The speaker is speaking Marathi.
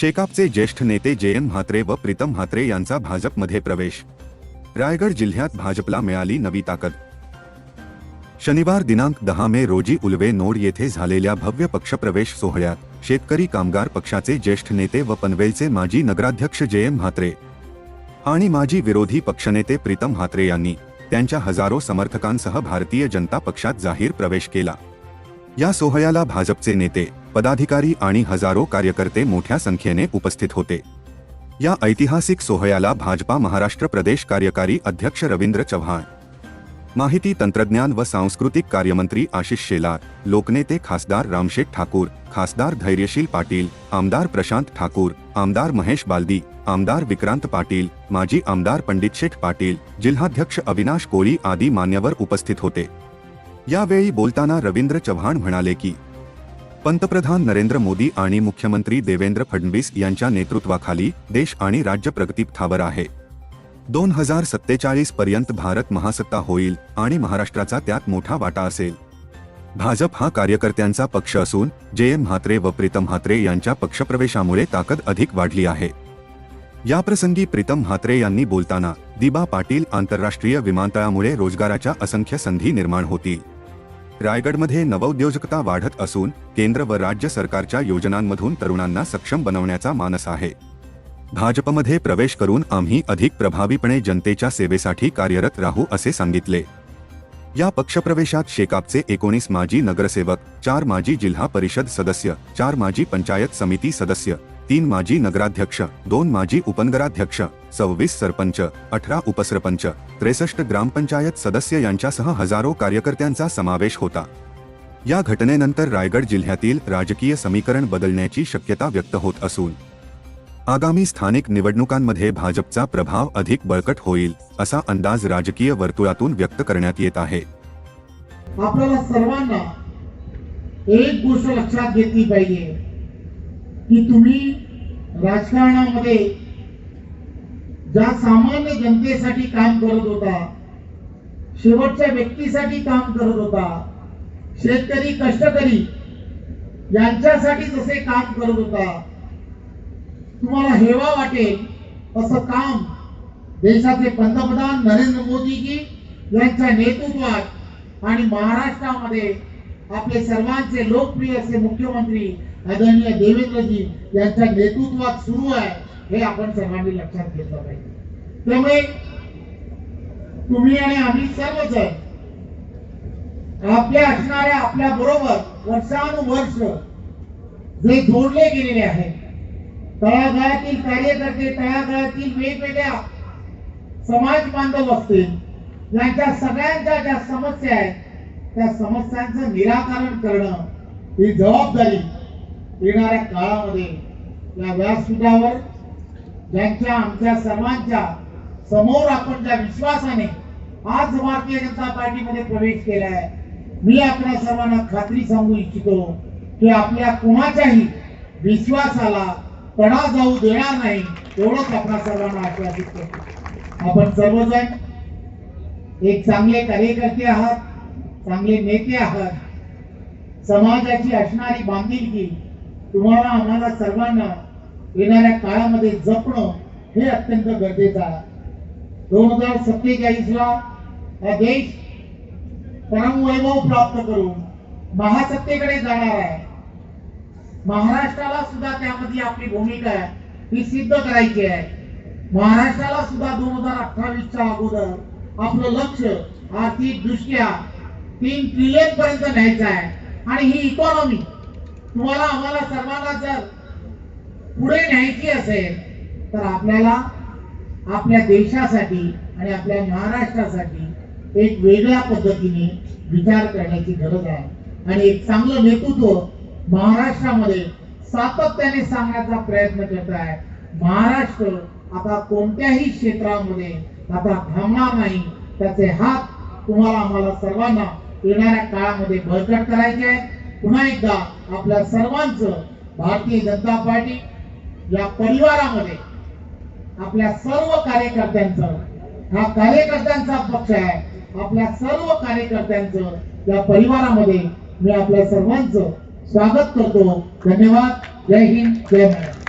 शेकापचे ज्येष्ठ नेते जयंत म्हात्रे व प्रीतम म्हात्रे यांचा भाजपमध्ये प्रवेश. रायगड जिल्ह्यात भाजपला मिळाली नवी ताकद. शनिवार दिनांक दहा मे रोजी उलवे नोड येथे झालेल्या भव्य पक्षप्रवेश सोहळ्यात शेतकरी कामगार पक्षाचे ज्येष्ठ नेते व पनवेलचे माजी नगराध्यक्ष जयम म्हात्रे आणि माजी विरोधी पक्षनेते प्रीतम म्हात्रे यांनी त्यांच्या हजारो समर्थकांसह भारतीय जनता पक्षात जाहीर प्रवेश केला. या सोहळ्याला भाजपचे नेते पदाधिकारी आणि हजारो कार्यकर्ते मोठ्या संख्येने उपस्थित होते. या ऐतिहासिक सोहळ्याला भाजपा महाराष्ट्र प्रदेश कार्यकारी अध्यक्ष रवींद्र चव्हाण माहिती तंत्रज्ञान व सांस्कृतिक कार्यमंत्री आशिष शेलार लोकनेते खासदार रामशेठ ठाकूर खासदार धैर्यशील पाटील आमदार प्रशांत ठाकूर आमदार महेश बालदी आमदार विक्रांत पाटील माजी आमदार पंडितशेठ पाटील जिल्हाध्यक्ष अविनाश कोळी आदी मान्यवर उपस्थित होते. यावेळी बोलताना रवींद्र चव्हाण म्हणाले की पंतप्रधान नरेंद्र मोदी आणि मुख्यमंत्री देवेंद्र फडणवीस यांच्या नेतृत्वाखाली देश आणि राज्य प्रगतीपथावर आहे. दोन हजार सत्तेचाळीस पर्यंत भारत महासत्ता होईल आणि महाराष्ट्राचा त्यात मोठा वाटा असेल. भाजप हा कार्यकर्त्यांचा पक्ष असून जे एम म्हात्रे व प्रीतम म्हात्रे यांच्या पक्षप्रवेशामुळे ताकद अधिक वाढली आहे. याप्रसंगी प्रीतम म्हात्रे यांनी बोलताना दिबा पाटील आंतरराष्ट्रीय विमानतळामुळे रोजगाराच्या असंख्य संधी निर्माण होतील. रायगडमध्ये नवउद्योजकता वाढत असून केंद्र व राज्य सरकारच्या योजनांमधून तरुणांना सक्षम बनवण्याचा मानस आहे. भाजपमध्ये प्रवेश करून आम्ही अधिक प्रभावीपणे जनतेच्या सेवेसाठी कार्यरत राहू असे सांगितले. या पक्षप्रवेशात शेकापचे एकोणीस माजी नगरसेवक चार माजी जिल्हा परिषद सदस्य चार माजी पंचायत समिती सदस्य तीन माजी नगराध्यक्ष दोन माजी उपनगराध्यक्ष सव्वीस सरपंच अठरा उपसरपंच त्रेसष्ट ग्रामपंचायत सदस्य यांच्यासह हजारो कार्यकर्त्यांचा समावेश होता. या घटनेनंतर रायगड जिल्ह्यातील राजकीय समीकरण बदलण्याची शक्यता व्यक्त होत असून आगामी स्थानिक निवडणुकांमध्ये भाजपचा प्रभाव अधिक बळकट होईल असा अंदाज राजकीय वर्तुळातून व्यक्त करण्यात येत आहे. आपल्याला सर्वांना एक गोष्ट लक्षात घेतली पाहिजे. की तुम्ही राजकारणामध्ये ज्या सामान्य जनतेसाठी काम करत होता शेवटच्या व्यक्तीसाठी काम करत होता शेतकरी कष्टकरी यांच्यासाठी जसे काम करत होता तुम्हाला हेवा वाटेल असं काम देशाचे पंतप्रधान नरेंद्र मोदीजी यांच्या नेतृत्वात आणि महाराष्ट्रामध्ये आपले सर्वांचे लोकप्रिय असे मुख्यमंत्री आदरणीय देवेंद्रजी यांच्या नेतृत्वात सुरू आहे हे आपण सर्वांनी लक्षात घेतलं पाहिजे. त्यामुळे तुम्ही आणि आम्ही सर्वच आपल्या असणाऱ्या आपल्या बरोबर वर्षानुवर्ष जे जोडले गेलेले आहेत तळागाळातील कार्यकर्ते तळागाळातील वेगवेगळ्या समाज बांधव असतील यांच्या सगळ्यांच्या ज्या समस्या आहेत त्या समस्यांचं निराकरण करणं ही जबाबदारी येणाऱ्या काळामध्ये या व्यासपीठावर ज्यांच्या आमच्या सर्वांच्या समोर आपण ज्या विश्वासाने आज भारतीय जनता पार्टीमध्ये प्रवेश केलाय मी आपल्या सर्वांना खात्री सांगू इच्छितो की आपल्या कुणाच्याही विश्वासाला तडा जाऊ देणार नाही एवढंच आपल्या सर्वांना आश्वासित करतो. आपण सर्वजण एक चांगले कार्यकर्ते आहात. चांगले नेते आहात. समाजाची असणारी बांधिलकी तुम्हाला आम्हाला सर्वांना येणाऱ्या काळामध्ये जपणं हे अत्यंत गरजेचं आहे. दोन हजार सत्तेचाळीसला हा देश परमवैभव प्राप्त करून महासत्तेकडे जाणार आहे. महाराष्ट्राला सुद्धा त्यामध्ये आपली भूमिका आहे. ही सिद्ध करायची आहे. महाराष्ट्राला सुद्धा दोन हजार अठ्ठावीसच्या अगोदर आपलं लक्ष आर्थिक दृष्ट्या तीन ट्रिलियन पर्यंत न्यायचा आहे. आणि ही इकॉनॉमी तुम्हाला आम्हाला सर्वांना जर पुढे न्यायची असेल तर आपल्याला आपल्या देशासाठी आणि आपल्या महाराष्ट्रासाठी एक वेगळ्या पद्धतीने विचार करण्याची गरज आहे. आणि एक चांगलं नेतृत्व महाराष्ट्रामध्ये सातत्याने सांगण्याचा प्रयत्न करत आहे. महाराष्ट्र आता कोणत्याही क्षेत्रामध्ये आता थांबणार नाही. त्याचे हात तुम्हाला आम्हाला सर्वांना येणाऱ्या काळामध्ये बळकट करायचे आहे. पुन्हा एकदा आपल्या सर्वांचं भारतीय जनता पार्टी या परिवारामध्ये आपल्या सर्व कार्यकर्त्यांचं हा कार्यकर्त्यांचा पक्ष आहे. आपल्या सर्व कार्यकर्त्यांचं या परिवारामध्ये मी आपल्या सर्वांचं स्वागत करतो. धन्यवाद. जय हिंद. जय महाराष्ट्र